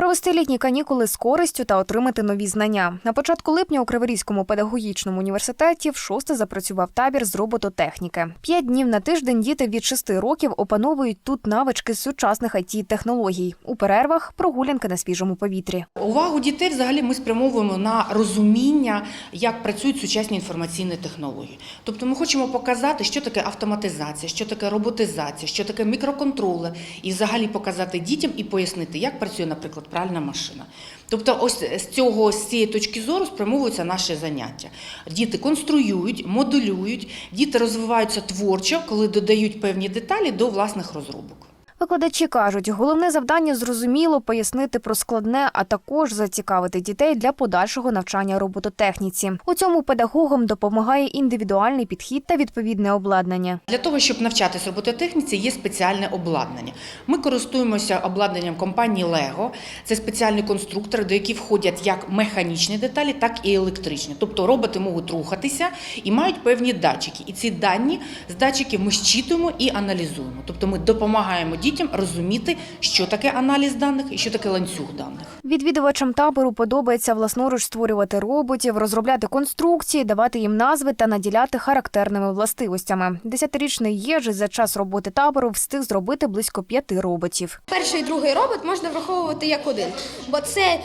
Провести літні канікули з користю та отримати нові знання. На початку липня у Криворізькому педагогічному університеті вшосте запрацював табір з робототехніки. П'ять днів на тиждень діти від шести років опановують тут навички сучасних it технологій У перервах прогулянки на свіжому повітрі. Увагу дітей взагалі ми спрямовуємо на розуміння, як працюють сучасні інформаційні технології. Тобто ми хочемо показати, що таке автоматизація, що таке роботизація, що таке мікроконтролер, і взагалі показати дітям і пояснити, як працює, наприклад, пральна машина. Тобто, ось з цього з цієї точки зору спрямовуються наші заняття. Діти конструюють, моделюють, діти розвиваються творчо, коли додають певні деталі до власних розробок. Викладачі кажуть, головне завдання зрозуміло пояснити про складне, а також зацікавити дітей для подальшого навчання робототехніці. У цьому педагогам допомагає індивідуальний підхід та відповідне обладнання. Для того, щоб навчатись робототехніці, є спеціальне обладнання. Ми користуємося обладнанням компанії Lego. Це спеціальні конструктори, до яких входять як механічні деталі, так і електричні. Тобто роботи можуть рухатися і мають певні датчики. І ці дані з датчиків ми щитуємо і аналізуємо. Тобто ми допомагаємо дітям розуміти, що таке аналіз даних і що таке ланцюг даних. Відвідувачам табору подобається власноруч створювати роботів, розробляти конструкції, давати їм назви та наділяти характерними властивостями. Десятирічний Єжи за час роботи табору встиг зробити близько п'яти роботів. Перший і другий робот можна враховувати як один, бо це е,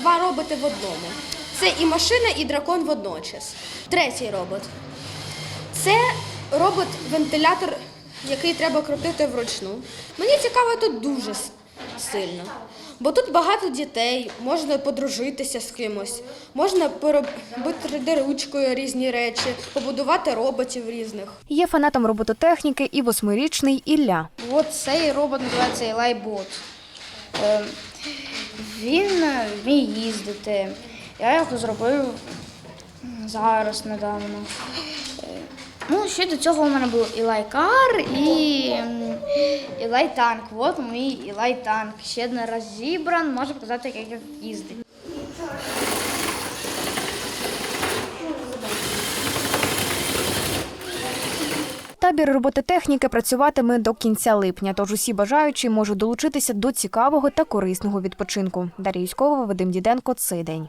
два роботи в одному. Це і машина, і дракон водночас. Третій робот. Це робот-вентилятор, який треба крутити вручну. Мені цікаво тут дуже сильно. Бо тут багато дітей, можна подружитися з кимось, можна поробити 3D-ручкою різні речі, побудувати роботів різних. Є фанатом робототехніки і восьмирічний Ілля. От цей робот називається Елайбот. Е, Він е, вміє їздити. Я його зробив зараз недавно. Ну, ще до цього у мене був Ілай-кар і м, Ілай-танк. От мій Ілай-танк. Ще не розібран, можу показати, як він їздить. Табір робототехніки працюватиме до кінця липня, тож усі бажаючі можуть долучитися до цікавого та корисного відпочинку. Дар'я Юськова, Вадим Діденко. Цей день.